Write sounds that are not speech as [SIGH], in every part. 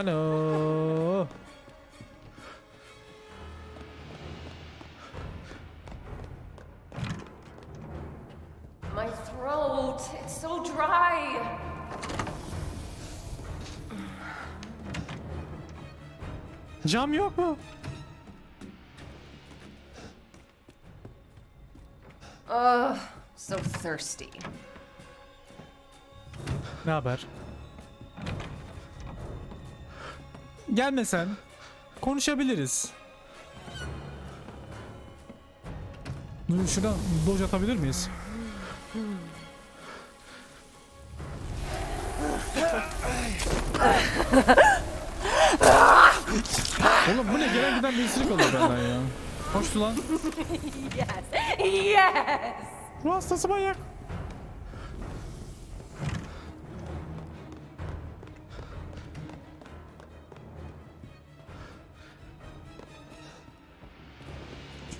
Ano. My throat, it's so dry. Cam yok mu? Ugh, so thirsty. Ne haber? Gelme sen. Konuşabiliriz. Dur şuradan doj atabilir miyiz? Oğlum bu ne gelen giden bir ısırık oluyor benden ya. Hoştu lan. [LAUGHS] Yes, yes. Bu hastası manyak.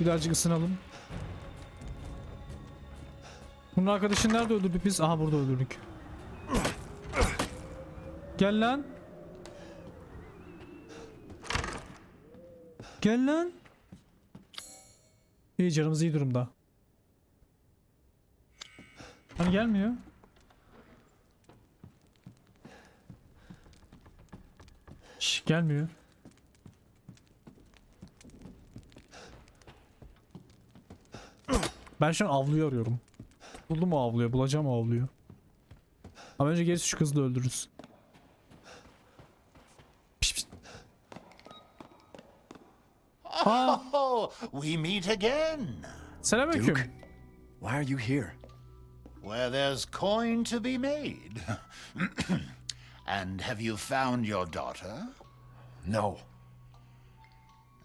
Birazcık ısınalım. Bunun arkadaşını nerede öldürdük biz? Aha burada öldürdük. Gel lan. Gel lan. İyi canımız iyi durumda. Hani gelmiyor? Şş, gelmiyor. Ben şu an avluyu arıyorum. Buldum mu avluyu? Bulacağım o avluyu. Ama önce gerisi şu kızı da öldürürüz. Aa, Oh, we meet again. selamünaleyküm. Duke? Why are you here? Where there's coin to be made. [CLEARS THROAT] and have you found your daughter? No.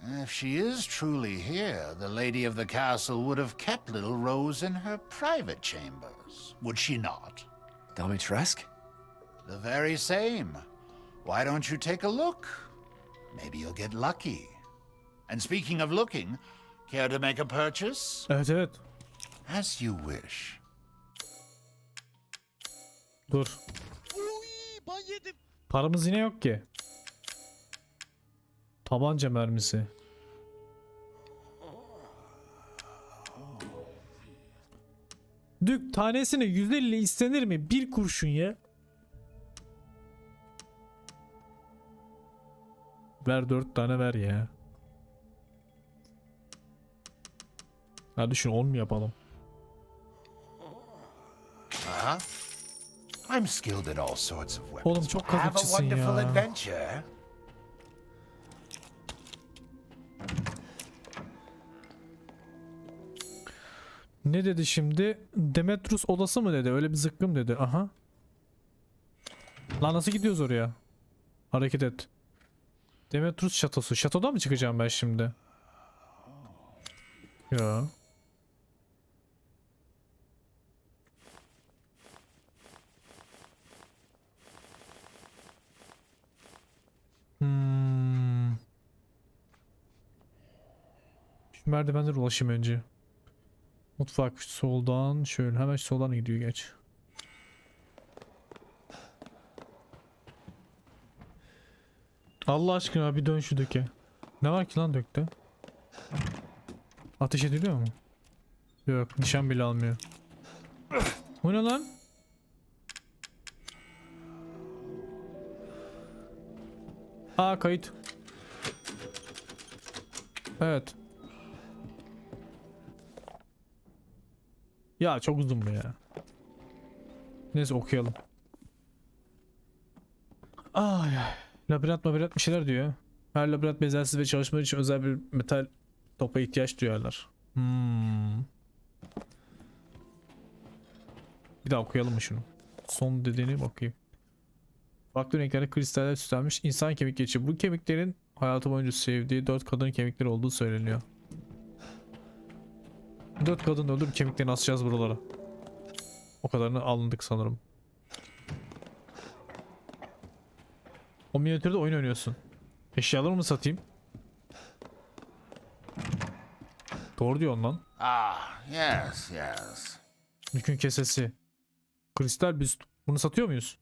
If she is truly here, the lady of the castle would have kept little Rose in her private chambers, would she not? Domitresk? The very same. Why don't you take a look? Maybe you'll get lucky. And speaking of looking, care to make a purchase? Evet evet. As you wish. Dur. Paramız yine yok ki. Tabanca mermisi. Dük tanesine 150 istenir mi? Bir kurşun ya. Ver 4 tane ver ya. Hadi şunu 10 mu yapalım? Huh? I'm skilled at all sorts of weapons. Oğlum çok kazıkçısın ya. Ne dedi şimdi? Demetrus odası mı dedi? Öyle bir zıkkım dedi. Aha. Lan nasıl gidiyoruz oraya? Hareket et. Demetrus şatosu. Şatoda mı çıkacağım ben şimdi? Ya. Hmm. Şu merdivenlere ulaşayım önce. Mutfak soldan şöyle hemen soldan gidiyor geç. Allah aşkına bir dön şu döke. Ne var ki lan dökte? Ateş ediliyor mu? Yok nişan bile almıyor. Bu ne lan? Aa kayıt. Evet. Ya çok uzun bu ya. Neyse okuyalım. Ay ay. Labirent labirent bir şeyler diyor. Her labirent benzersiz ve çalışmaları için özel bir metal topa ihtiyaç duyarlar. Hmm. Bir daha okuyalım mı şunu? Son dediğini bakayım. Farklı renklerde kristaller süslenmiş insan kemik geçi. Bu kemiklerin hayatı boyunca sevdiği dört kadın kemikleri olduğu söyleniyor. Dört kadın öldür kemiklerini asacağız buralara. O kadarını alındık sanırım. O minyatürde oyun oynuyorsun. Eşyalarımı mı satayım? Doğru diyor lan. Ah, yes, yes. Yükün kesesi. Kristal büst. Bunu satıyor muyuz?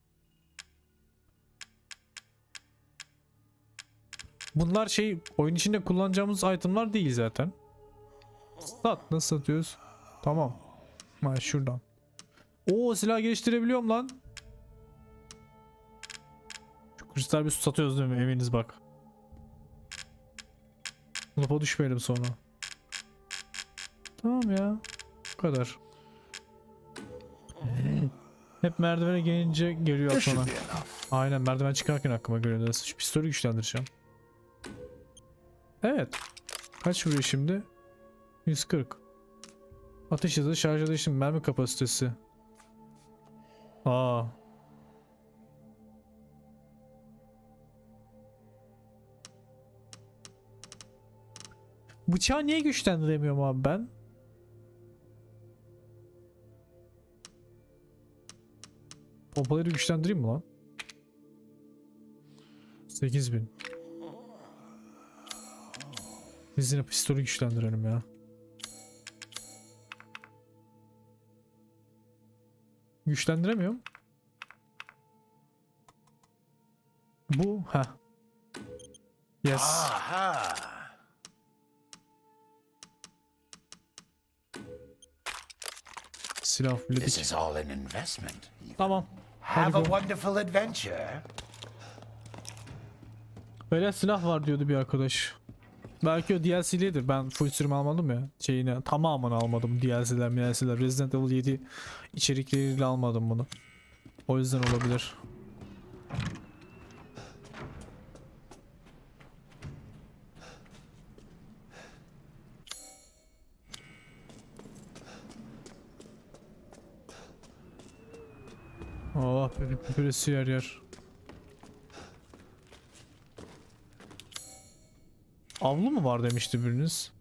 Bunlar şey oyun içinde kullanacağımız itemlar değil zaten. Sat nasıl satıyoruz? Tamam. Ha şuradan. Oo silah geliştirebiliyorum lan. Şu kristal bir su satıyoruz değil mi? Eminiz bak. Lapa düşmeyelim sonra. Tamam ya. Bu kadar. Hep merdivene gelince geliyor aklıma. Aynen merdiven çıkarken aklıma geliyor. Pistolü güçlendireceğim. Evet. Kaç vuruyor şimdi? 140. Ateş hızı, şarj edişim, mermi kapasitesi. Aa. Bıçağı niye güçlendiremiyorum abi ben? Pompaları güçlendireyim mi lan? 8000. Biz pistolü güçlendirelim ya. Güçlendiremiyorum. Bu ha. Yes. Aha! Silah This is all an investment. Tamam. Have a wonderful adventure. Böyle silah var diyordu bir arkadaş. Belki o DLC'lidir. Ben full sürüm almadım ya. Şeyini tamamını almadım. DLC'ler, MLC'ler. Resident Evil 7 içerikleriyle almadım bunu. O yüzden olabilir. Oh, püpür püpüresi yer yer. Avlu mu var demişti biriniz.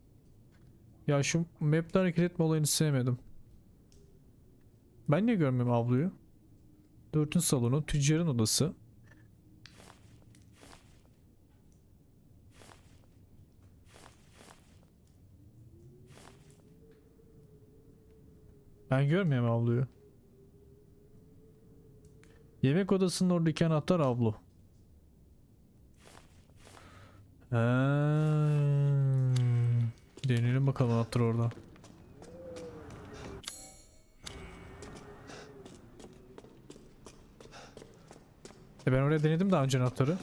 Ya şu map'te hareket etme olayını sevmedim. Ben niye görmüyorum avluyu? Dörtün salonu, tüccarın odası. Ben görmüyorum avluyu. Yemek odasının oradaki anahtar avlu. Deneyelim bakalım anahtar orada. E ben oraya denedim daha önce anahtarı.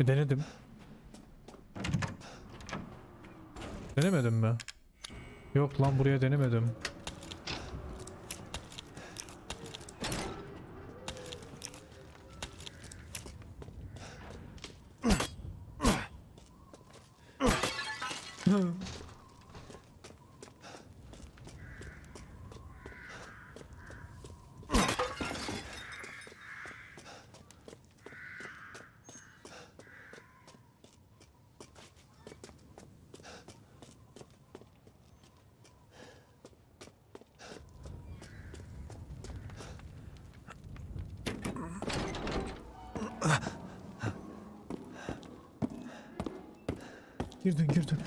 E denedim. Denemedim mi? Yok lan buraya denemedim. Girdin girdin.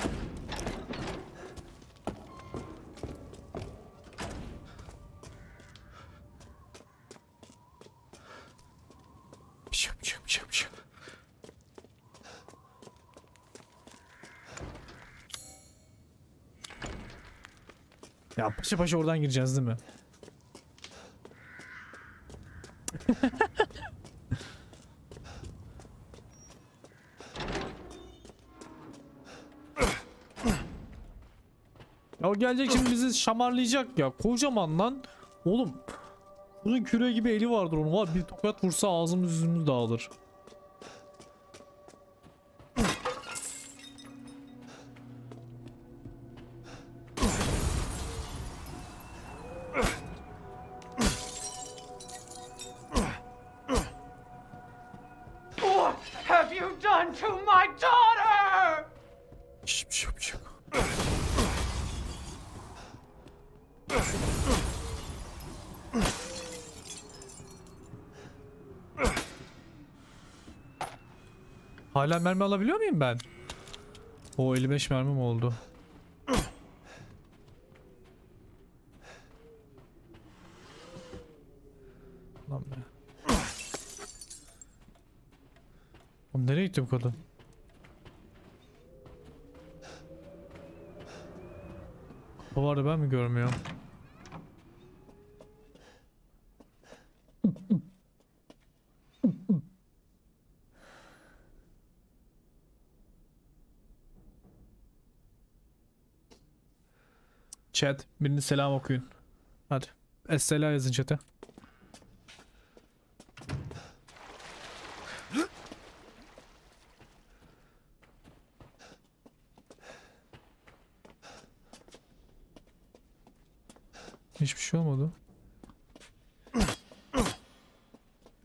Şıp şıp şıp şıp. Ya paşa paşa oradan gireceğiz değil mi? Gelecek şimdi bizi şamarlayacak ya. Kocaman lan. Oğlum. Bunun küre gibi eli vardır onun var. Bir tokat vursa ağzımız yüzümüz dağılır. Hala mermi alabiliyor muyum ben? O 55 mermim oldu. Lan be. Oğlum nereye gitti bu kadın? O vardı ben mi görmüyorum? Chat, birini selam okuyun. Hadi. Essela yazın chat'e. Hiçbir şey olmadı.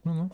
Ne lan?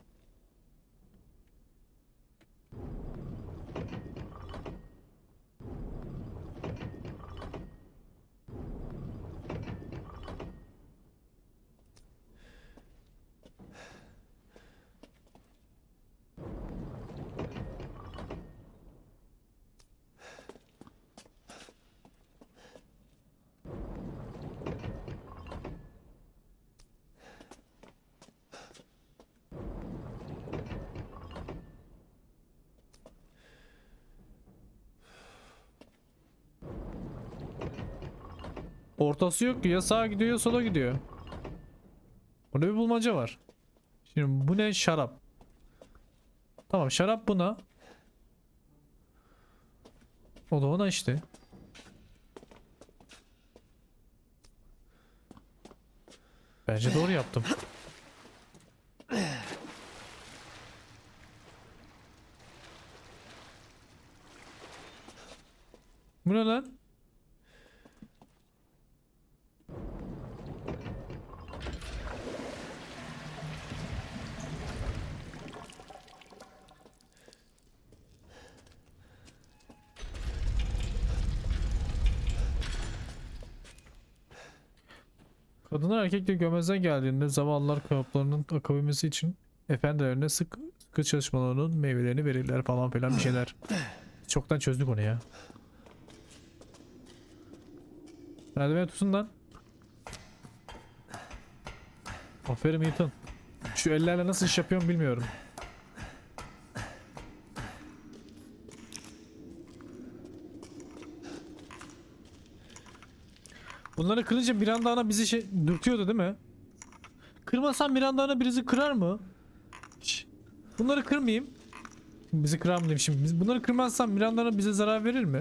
Ortası yok ki ya sağa gidiyor ya sola gidiyor. Burada bir bulmaca var. Şimdi bu ne şarap? Tamam şarap buna. O da ona işte. Bence doğru yaptım. Bu ne lan? Kadınlar erkekleri görmezden geldiğinde zavallılar kaplarının akabilmesi için efendilerine sık sıkı çalışmalarının meyvelerini verirler falan filan bir şeyler. Çoktan çözdük onu ya. Merdiven tutun lan. Aferin Ethan. Şu ellerle nasıl iş yapıyorum bilmiyorum. Bunları kırınca Miranda ana bizi şey dürtüyordu değil mi? Kırmasam Miranda ana bizi kırar mı? Bunları kırmayayım. Bizi kırar mı şimdi. Biz bunları kırmazsam Miranda ana bize zarar verir mi?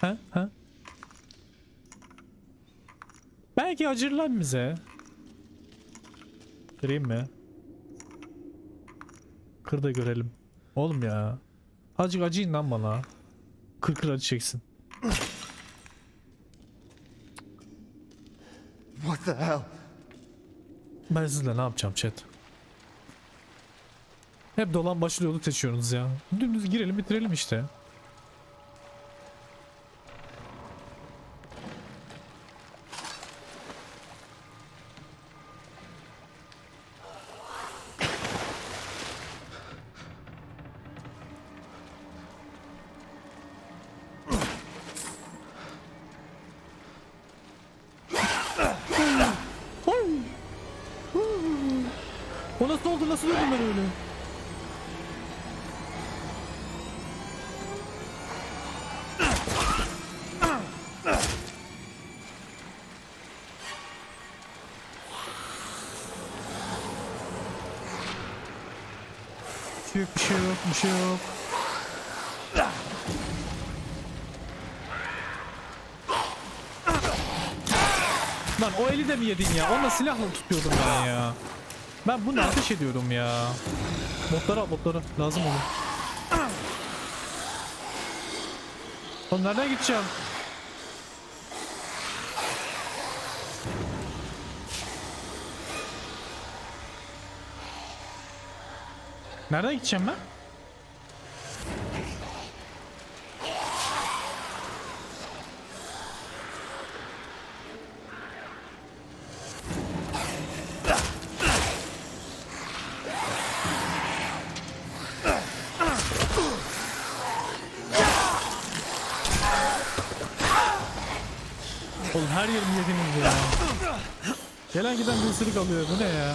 Ha? Ha? Belki acırlar bize. Kırayım mı? Kır da görelim. Oğlum ya. Azıcık acıyın lan bana. Kır kır acı çeksin. What the hell? Ben sizle ne yapacağım chat? Hep dolan başlı yolu seçiyorsunuz ya. Dümdüz girelim bitirelim işte. Şey yok, bir şey yok, bir şey yok. Lan o eli de mi yedin ya? Onunla silahla tutuyordum ben ya. Ben bunu ateş ediyorum ya. Botları al botları. Lazım olur. Oğlum nereden gideceğim? Nereden gideceğim ben? Oğlum her yerimi yediniz ya. Gelen giden bir ısırık alıyor. Bu ne ya?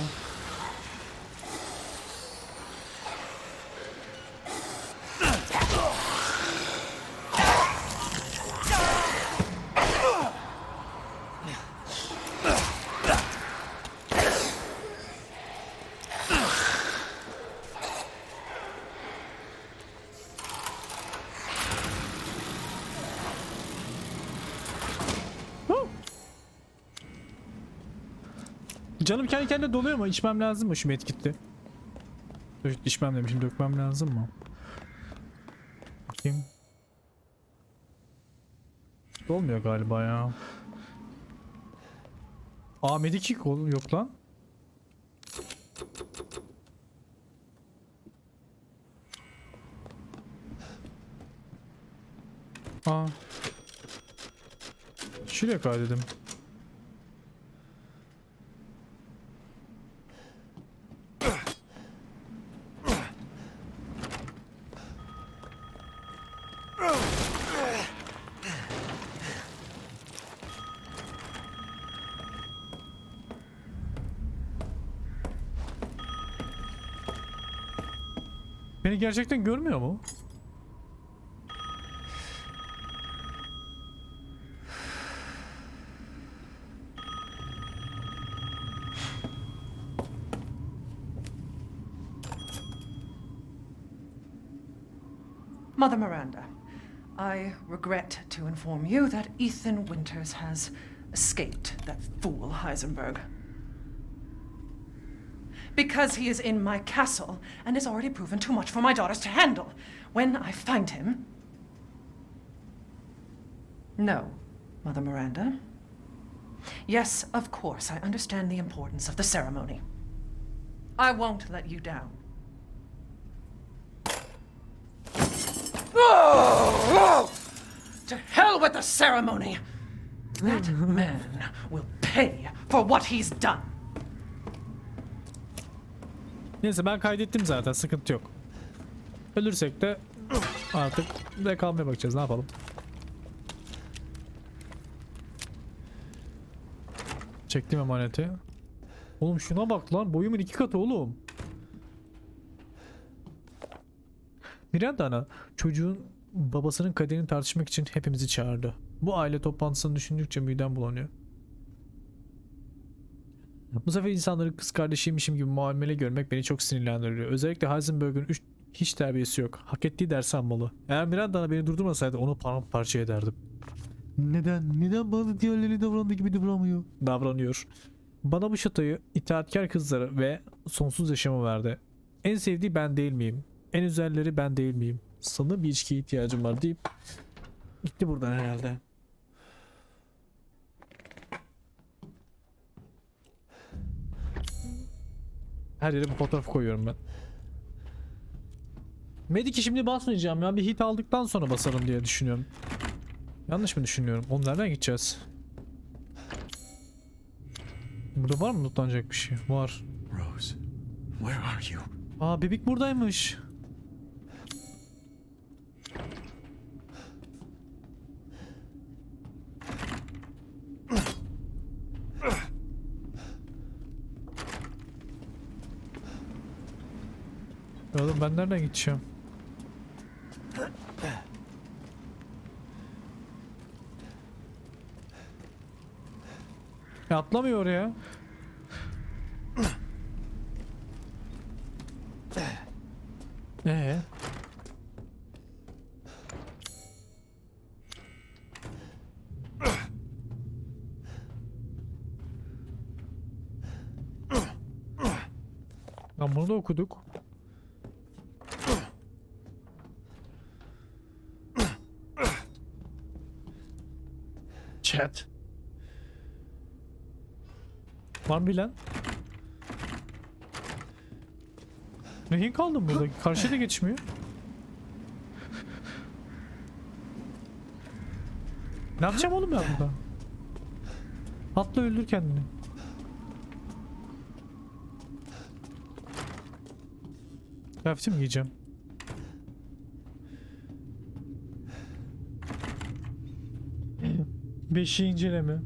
Canım kendi kendine doluyor mu? İçmem lazım mı şu medkit'i? Dur, İçmem demişim. Dökmem lazım mı? Bakayım. Dolmuyor galiba ya. Aa medikik ol- yok lan. Aa. Şuraya kaydedim. Beni gerçekten görmüyor mu? Mother Miranda, I regret to inform you that Ethan Winters has escaped that fool Heisenberg. Because he is in my castle and has already proven too much for my daughters to handle. When I find him. No, Mother Miranda. Yes, of course, I understand the importance of the ceremony. I won't let you down. To hell with the ceremony! That [LAUGHS] man will pay for what he's done. Neyse ben kaydettim zaten sıkıntı yok. Ölürsek de artık de kalmaya bakacağız ne yapalım. Çektim emaneti. Oğlum şuna bak lan boyumun iki katı oğlum. Miranda ana çocuğun babasının kaderini tartışmak için hepimizi çağırdı. Bu aile toplantısını düşündükçe midem bulanıyor. Bu sefer insanları kız kardeşiymişim gibi muamele görmek beni çok sinirlendiriyor. Özellikle Heisenberg'ün üç- hiç terbiyesi yok. Hak ettiği dersi almalı. Eğer Miranda beni durdurmasaydı onu paramparça ederdim. Neden? Neden bana diğerleri davrandığı gibi davranmıyor? Davranıyor. Bana bu şatayı itaatkar kızları ve sonsuz yaşamı verdi. En sevdiği ben değil miyim? En özelleri ben değil miyim? Sana bir içkiye ihtiyacım var deyip gitti buradan herhalde. Her yere bu fotoğrafı koyuyorum ben. Medik'i şimdi basmayacağım ya. Bir hit aldıktan sonra basarım diye düşünüyorum. Yanlış mı düşünüyorum? Oğlum nereden gideceğiz? Burada var mı lootlanacak bir şey? Var. Rose, where are you? Aa bebek buradaymış. Ben nereden gideceğim? Ya atlamıyor oraya. Ee? Lan bunu da okuduk. Chat. Var mı bilen? Rehin kaldım burada. Karşıya da geçmiyor. Ne yapacağım oğlum ben burada? Atla öldür kendini. Kıyafeti mi giyeceğim? Beşi inceleme.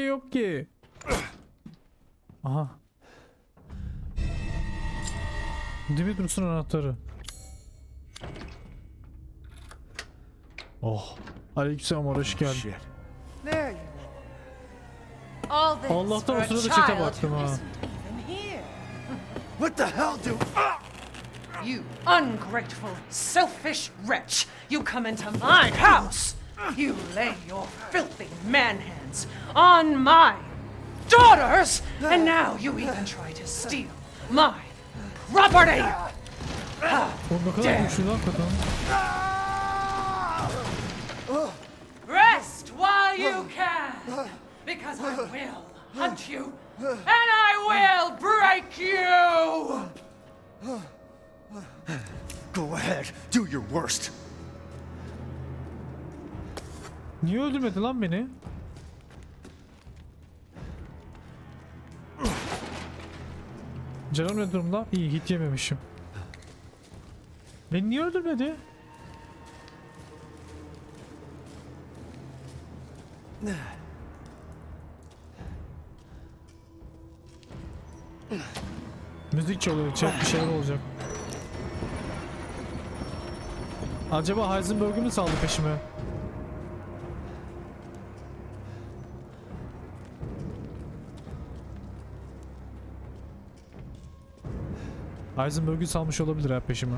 Şey yok ki. Aha. Dimitros'un anahtarı. Oh. Aleykümselam hoş geldin. Shit. There you are. All this Allah'tan for o a sırada child baktım who ha. isn't even here. What the hell do... You ungrateful, selfish wretch! You come into my house! You lay your filthy man hands on my daughters! And now you even try to steal my property! O ne kadar Damn. güçlü lan hakikaten. Rest while you can! Because I will hunt you, and I will break you! Go ahead, do your worst. Niye öldürmedi lan beni? Canım ne durumda? İyi hit yememişim. Beni niye öldürmedi? Müzik çalıyor, içeride bir şeyler olacak. Acaba Heisenberg'ü mü saldı peşime? Heisenberg'ü salmış olabilir ha peşime.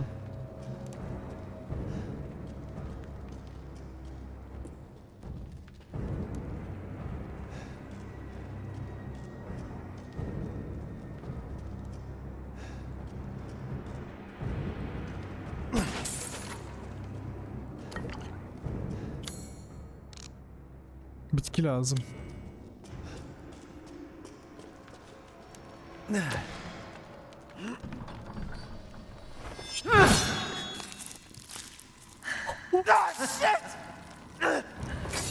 Bitki lazım.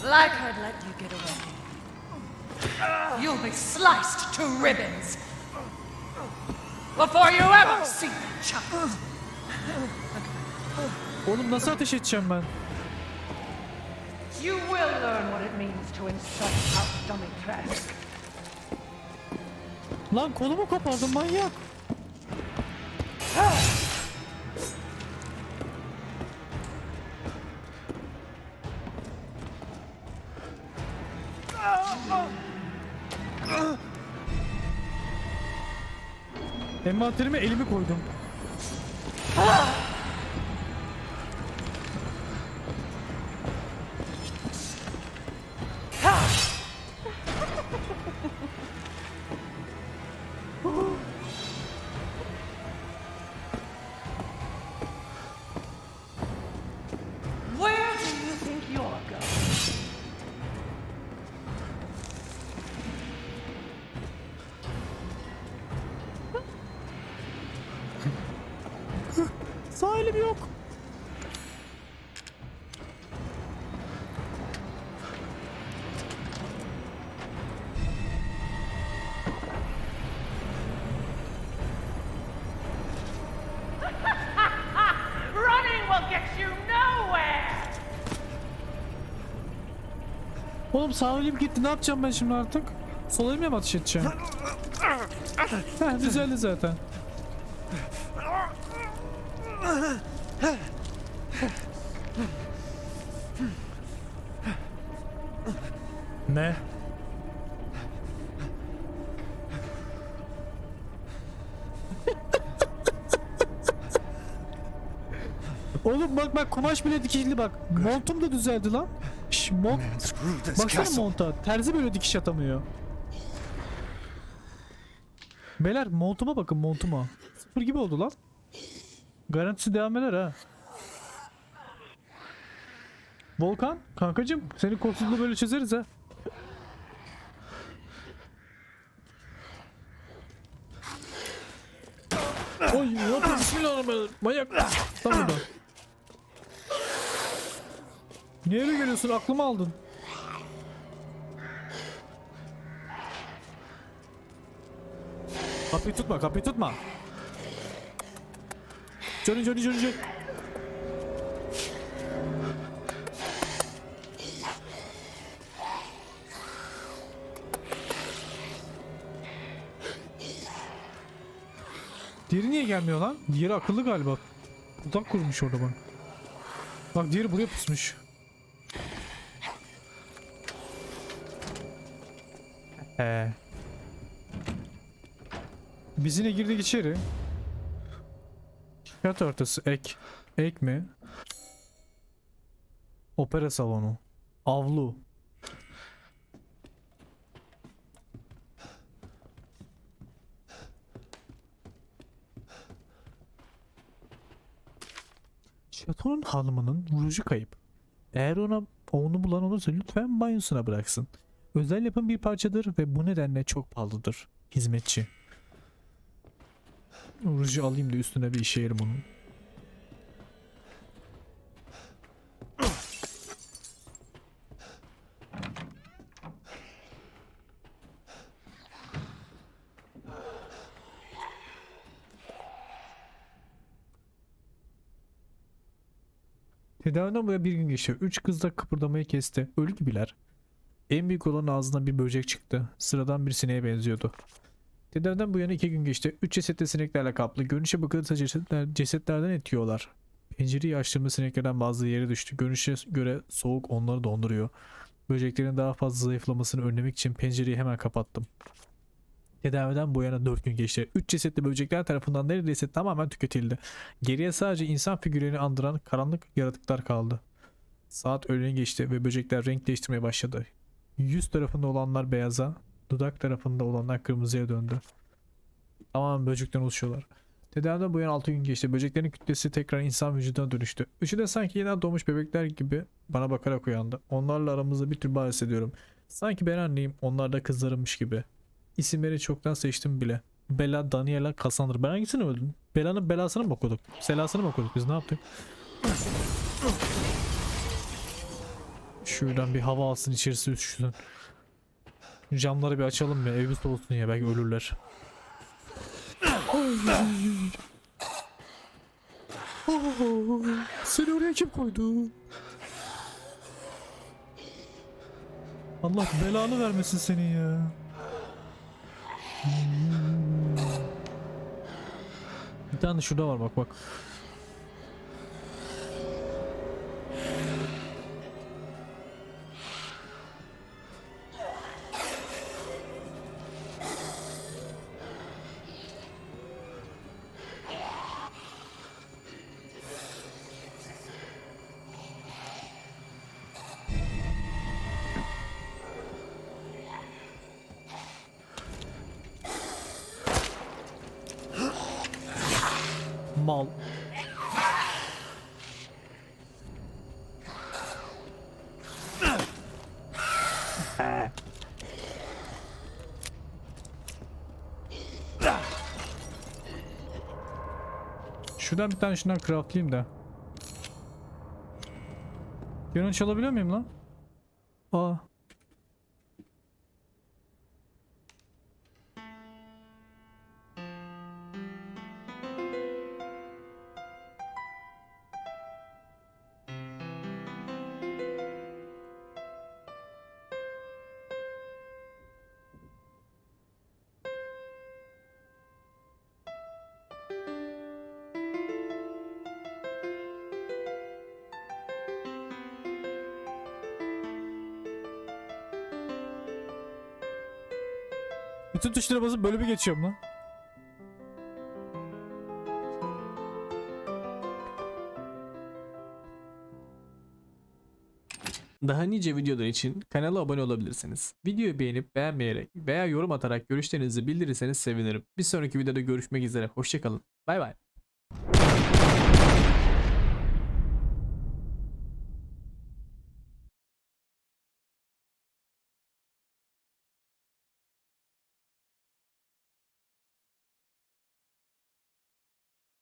Like I'd let you get away. You'll be sliced to ribbons before you ever see the child. Oğlum nasıl ateş edeceğim ben? You will learn what it means to insult our stomach trash. Lan kolumu kopardın manyak. Envanterime elimi koydum. Oğlum sağ elim gitti. Ne yapacağım ben şimdi artık? Sol elimle mi ateş edeceğim? Heh düzeldi zaten. Ne? Oğlum bak bak kumaş bile dikişli bak. Montum da düzeldi lan. Mont Baksana monta. Terzi böyle dikiş atamıyor. Beyler montuma bakın montuma. Sıfır gibi oldu lan. Garantisi devam eder ha. Volkan kankacım senin kolsuzluğu böyle çözeriz ha. Oy yapıyorsun? Bismillahirrahmanirrahim. Manyak. Tam burada. Niye öyle geliyorsun? Aklımı aldın. Kapıyı tutma, kapıyı tutma. Johnny, Johnny, Johnny, Johnny. Diğeri niye gelmiyor lan? Diğeri akıllı galiba. Uzak kurmuş orada bak. Bak diğeri buraya pusmuş. He. Biz yine girdik içeri. Yat örtüsü ek. Ek mi? Opera salonu. Avlu. Şatonun hanımının ruju kayıp. Eğer ona onu bulan olursa lütfen banyosuna bıraksın. Özel yapım bir parçadır ve bu nedenle çok pahalıdır. Hizmetçi. Ruju alayım da üstüne bir işe yerim onun. Tedaviden buraya bir gün geçti. Üç kız da kıpırdamayı kesti. Ölü gibiler. En büyük olan ağzından bir böcek çıktı. Sıradan bir sineğe benziyordu. Tedaviden bu yana iki gün geçti. Üç ceset de sineklerle kaplı. Görünüşe bakılırsa cesetler, cesetlerden etiyorlar. Pencereyi açtığımda sineklerden bazıları yere düştü. Görünüşe göre soğuk onları donduruyor. Böceklerin daha fazla zayıflamasını önlemek için pencereyi hemen kapattım. Tedaviden bu yana 4 gün geçti. 3 cesetli böcekler tarafından neredeyse tamamen tüketildi. Geriye sadece insan figürlerini andıran karanlık yaratıklar kaldı. Saat öğleni geçti ve böcekler renk değiştirmeye başladı. Yüz tarafında olanlar beyaza, dudak tarafında olanlar kırmızıya döndü. Tamamen böcekten oluşuyorlar. Tedaviden bu yana 6 gün geçti. Böceklerin kütlesi tekrar insan vücuduna dönüştü. Üçü de sanki yeniden doğmuş bebekler gibi bana bakarak uyandı. Onlarla aramızda bir tür bağ hissediyorum. Sanki ben anneyim, onlar da kızlarımmış gibi. İsimleri çoktan seçtim bile. Bella, Daniela, Cassandra. Ben hangisini öldüm? Bella'nın belasını mı okuduk? Selasını mı okuduk? Biz ne yaptık? Şuradan bir hava alsın içerisi üşüsün. Camları bir açalım ya. Ev bir soğusun ya. Belki ölürler. Oh, Seni oraya kim koydu? Allah belanı vermesin senin ya. Bir tane şurada var bak bak. Mal. Şuradan bir tane şundan craftlayayım da. Yanını çalabiliyor muyum lan? Bütün tuşlara basıp bir geçiyorum lan. Daha nice videolar için kanala abone olabilirsiniz. Videoyu beğenip beğenmeyerek veya yorum atarak görüşlerinizi bildirirseniz sevinirim. Bir sonraki videoda görüşmek üzere. Hoşçakalın. Bay bay.